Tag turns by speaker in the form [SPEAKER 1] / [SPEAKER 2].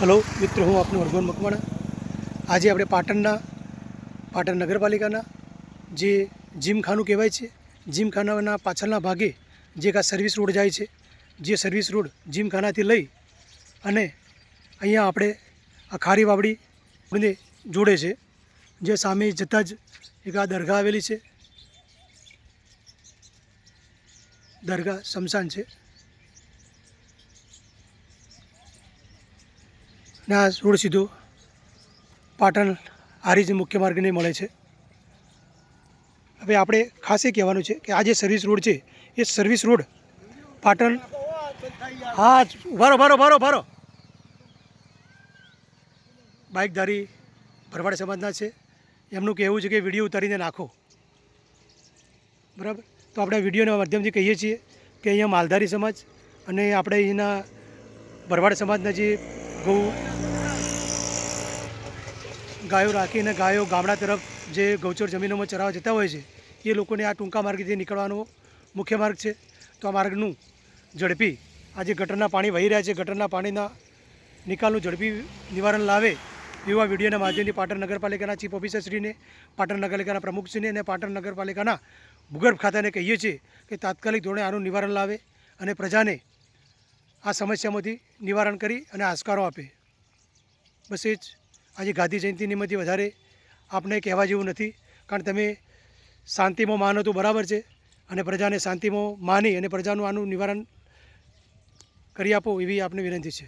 [SPEAKER 1] Hello, મિત્રો, હું આપનું હરગોન મકવાણા. આજે આપણે પાટણના, પાટણ નગરપાલિકાના જે જીમખાનું કહેવાય છે, જીમખાનાના પાછળના ભાગે જે એક આ સર્વિસ રોડ જાય છે, જે સર્વિસ રોડ જીમખાનાથી લઈ અને અહીંયા આપણે આ ખારી વાવડીને જોડે છે, જે સામે જતાં જ એક આ દરગાહ આવેલી છે. દરગાહ શમશાન છે. ને, રોડ સીધો. પાટણ હારીજ મુખ્ય માર્ગને મળે છે. હવે આપણે ખાસ એ કહેવાનું છે કે આ જે સર્વિસ રોડ છે, એ સર્વિસ રોડ પાટણ હા ભારો ભારો ભારો ભારો બાઇકધારી ભરવાડ સમાજના છે. એમનું કહેવું છે કે વીડિયો ઉતારીને નાખો. બરાબર? તો આપણે વિડીયોના માધ્યમથી કહીએ છીએ કે અહીંયા માલધારી સમાજ અને આપણે અહીંના ભરવાડ સમાજના જે ગૌ ગાયો રાખીને ગાયો ગામડા તરફ જે ગૌચર જમીનોમાં ચરાવવા જતા હોય છે, એ લોકોને આ ટૂંકા માર્ગેથી નીકળવાનો મુખ્ય માર્ગ છે. તો આ માર્ગનું ઝડપી આ જે ગટરના પાણી વહી રહ્યા છે. ગટરના પાણીના નિકાલનું ઝડપી નિવારણ લાવે એવા વિડીયોના માધ્યમથી પાટણ નગરપાલિકાના ચીફ ઓફિસરશ્રીને, પાટણ નગરપાલિકાના પ્રમુખશ્રીને અને પાટણ નગરપાલિકાના ભૂગર્ભ ખાતાને કહીએ છીએ કે તાત્કાલિક ધોરણે આનું નિવારણ લાવે અને પ્રજાને આ સમસ્યામાંથી નિવારણ કરી અને આસકારો આપે. બસ એ જ. આજે ગાંધી જયંતિ નિમિત્તે વધારે આપને કહેવા જેવું નથી, કારણ તમે શાંતિમાં માનો તો બરાબર છે અને પ્રજાને શાંતિમાં માની અને પ્રજાનું આનું નિવારણ કરી આપો એવી આપને વિનંતી છે.